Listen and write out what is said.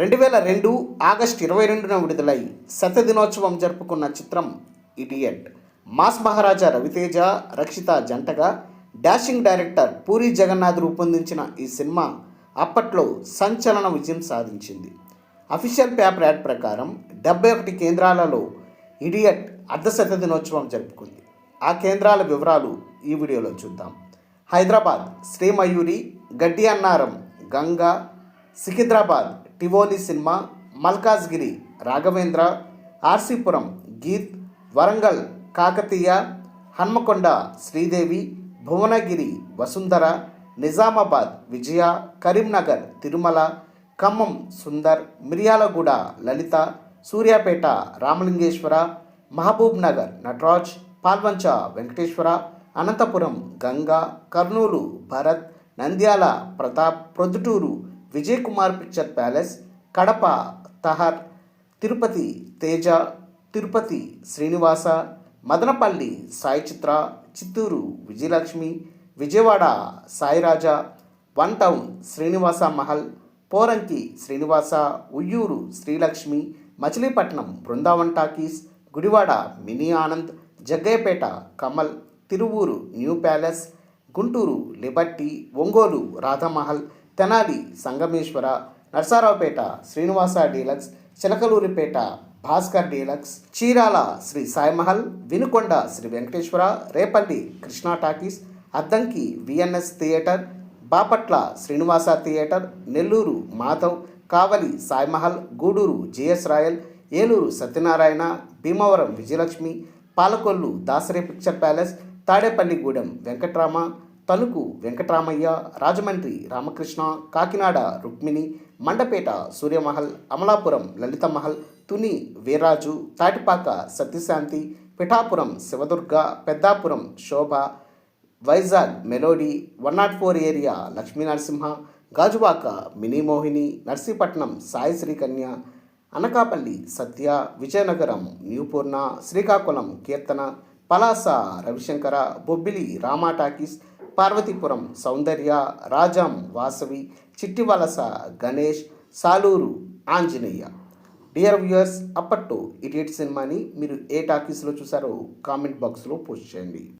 రెండు వేల రెండు ఆగస్ట్ ఇరవై రెండున విడుదలై శత దినోత్సవం జరుపుకున్న చిత్రం ఇడియట్. మాస్ మహారాజా రవితేజ రక్షిత జంటగా డాషింగ్ డైరెక్టర్ పూరి జగన్నాథ్ రూపొందించిన ఈ సినిమా అప్పట్లో సంచలన విజయం సాధించింది. అఫీషియల్ పేపర్ యాడ్ ప్రకారం డెబ్బై ఒకటి కేంద్రాలలో ఇడియట్ అర్ధశత దినోత్సవం జరుపుకుంది. ఆ కేంద్రాల వివరాలు ఈ వీడియోలో చూద్దాం. Hyderabad Sri Mayuri Gaddi Annaram Ganga Secunderabad Tivoli Cinema Malkajgiri Raghavendra RC Puram Geeth Warangal Kakatiya Hanamkonda Sridevi Bhuvanagiri Vasundhara Nizamabad Vijaya Karimnagar Tirumala Khammam Sundar Miryalaguda Lalitha Suryapet Ramalingeswara Mahabubnagar Nataraj Palvancha Venkateswara Anantapuram Ganga Kurnool Bharat Nandyal Pratap Proddatur Vijay Kumar Picture Palace Kadapa Tahar Tirupati Teja Tirupati Srinivasa Madanapalle Sai Chitra Chittoor Vijayalakshmi Vijayawada Sairaja One Town Srinivasa Mahal Poranki Srinivasa Vuyyuru Srilakshmi Machilipatnam Brindavan Talkies Gudivada Mini Anand Jaggayyapeta Kamal Tiruvuru New Palace Guntur Liberty Ongole Radha Mahal Tenali Sangameswara Narasaraopet Srinivasa Deluxe Chilakaluripet Bhaskar Deluxe Chirala Sri Sai Mahal Vinukonda Sri Venkateswara Repalle Krishna Talkies Addanki VNS Theatre Bapatla Srinivasa Theatre Nellore Madhav Kavali Sai Mahal Gudur GS Royal Eluru Satyanarayana Bhimavaram Vijayalakshmi Palakollu Dasari Picture Palace Tadepalligudem Venkatrama Tanuku Venkataramaiah Rajahmundry Ramakrishna Kakinada Rukmini Mandapeta Surya Mahal Amalapuram Lalitha Mahal Tuni Veerraju Tatipaka Satyashanti Pithapuram Sivadurga Peddapuram Sobha Vizag Melody one nought four area Lakshmi Narasimha Gajuwaka Mini Mohini Narsipatnam Sai Srikanya Anakapalle Satya Vizianagaram New Purna Srikakulam Keerthana Palasa Ravishankar Bobbili Rama Talkies Parvathipuram Soundarya Rajam Vasavi Chittivalasa Ganesh Saluru Anjaneya. Dear viewers అప్పట్లో Idiot సినిమాని మీరు ఏ టాకీస్లో చూసారో comment బాక్స్లో post చేయండి.